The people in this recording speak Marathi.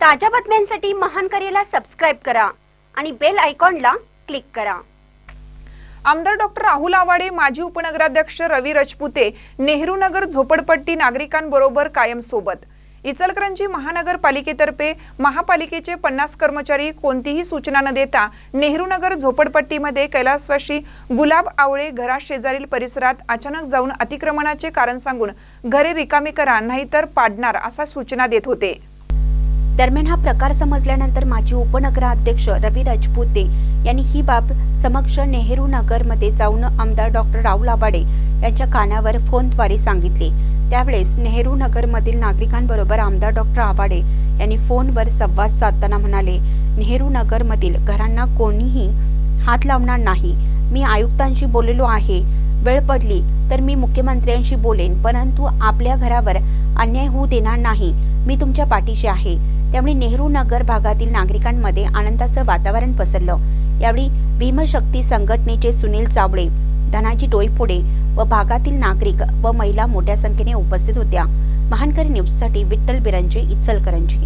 ताज्या बातम्यांसाठी महान करेला सबस्क्राईब करा आणि बेल आयकॉनला क्लिक करा. आमदार डॉक्टर राहुल आवाडे माजी उपनगराध्यक्ष रवी रजपुते नेहरू नगर झोपडपट्टी नागरिकांबरोबर कायम सोबत. इचलकरंजी महानगरपालिकेतर्फे महापालिकेचे पन्नास कर्मचारी कोणतीही सूचना न देता नेहरू नगर झोपडपट्टीमध्ये कैलासवाशी गुलाब आवळे घराशेजारील परिसरात अचानक जाऊन अतिक्रमणाचे कारण सांगून घरे रिकामी करा नाहीतर पाडणार असा सूचना देत होते. दरम्यान हा प्रकार समजल्यानंतर माजी उपनगराध्यक्ष रवी राजपुते यांनी ही बाब समक्ष नेहरू नगरमध्ये जाऊन आमदार डॉक्टर राहुल आबाडे यांच्या कानावर फोनद्वारे सांगितले. त्यावेळेस नेहरू नगरमधील नागरिकांबरोबर आमदार डॉक्टर आबाडे यांनी फोनवर संवाद साधताना म्हणाले नेहरू नगरमधील घरांना कोणीही हात लावणार नाही. मी आयुक्तांशी बोललेलो आहे. वेळ पडली तर मी मुख्यमंत्र्यांशी बोलेन परंतु आपल्या घरावर अन्याय होऊ देणार नाही. मी तुमच्या पाठीशी आहे. त्यामुळे नेहरू नगर भागातील नागरिकांमध्ये आनंदाचं वातावरण पसरलं. यावेळी भीमशक्ती संघटनेचे सुनील चावडे धनाजी डोईपुडे व भागातील नागरिक व महिला मोठ्या संख्येने उपस्थित होत्या. महानकरी न्यूजसाठी विठ्ठल बिरंजी इचलकरंजी.